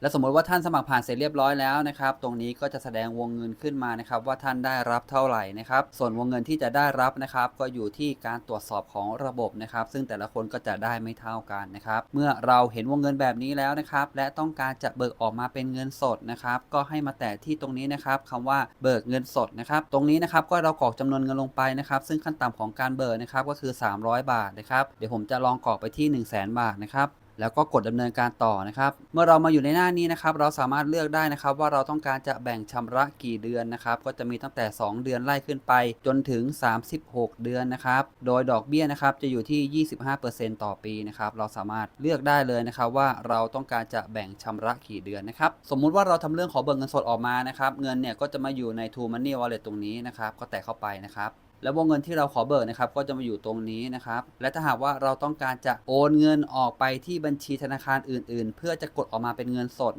และสมมติว่าท่านสมัครผ่านเสร็จเรียบร้อยแล้วนะครับ ตรงนี้ก็จะแสดงวงเงินขึ้นมานะครับ ว่าท่านได้รับเท่าไหร่นะครับ ส่วนวงเงินที่จะได้รับนะครับ ก็อยู่ที่การตรวจสอบของระบบนะครับ ซึ่งแต่ละคนก็จะได้ไม่เท่ากันนะครับ เมื่อเราเห็นวงเงินแบบนี้แล้วนะครับ และต้องการจะเบิกออกมาเป็นเงินสดนะครับ ก็ให้มาแตะที่ตรงนี้นะครับคำว่าเบิกเงินสดนะครับ ตรงนี้นะครับก็เรากรอกจำนวนเงินลงไปนะครับ ซึ่งขั้นต่ำของการเบิกนะครับก็คือ 300 บาทนะครับ เดี๋ยวผมจะลองกรอกไปที่ 1 0 0 0 0แบาทนะครับ แล้วก็กดดำเนินการต่อนะครับ เมื่อเรามาอยู่ในหน้านี้นะครับ เราสามารถเลือกได้นะครับ ว่าเราต้องการจะแบ่งชำระกี่เดือนนะครับ ก็จะมีตั้งแต่ 2 เดือนไล่ขึ้นไป จนถึง 36 เดือนนะครับ โดยดอกเบี้ยนะครับจะอยู่ที่ 25%ต่อปีนะครับ เราสามารถเลือกได้เลยนะครับ ว่าเราต้องการจะแบ่งชำระกี่เดือนนะครับ สมมุติว่าเราทำเรื่องขอเบิกเงินสดออกมานะครับ เงินเนี่ยก็จะมาอยู่ใน True Money Wallet ตรงนี้นะครับ ก็แตะเข้าไปนะครับ แล้ววงเงินที่เราขอเบิกนะครับก็จะมาอยู่ตรงนี้นะครับ และถ้าหากว่าเราต้องการจะโอนเงินออกไปที่บัญชีธนาคารอื่น ๆ เพื่อจะกดออกมาเป็นเงินสด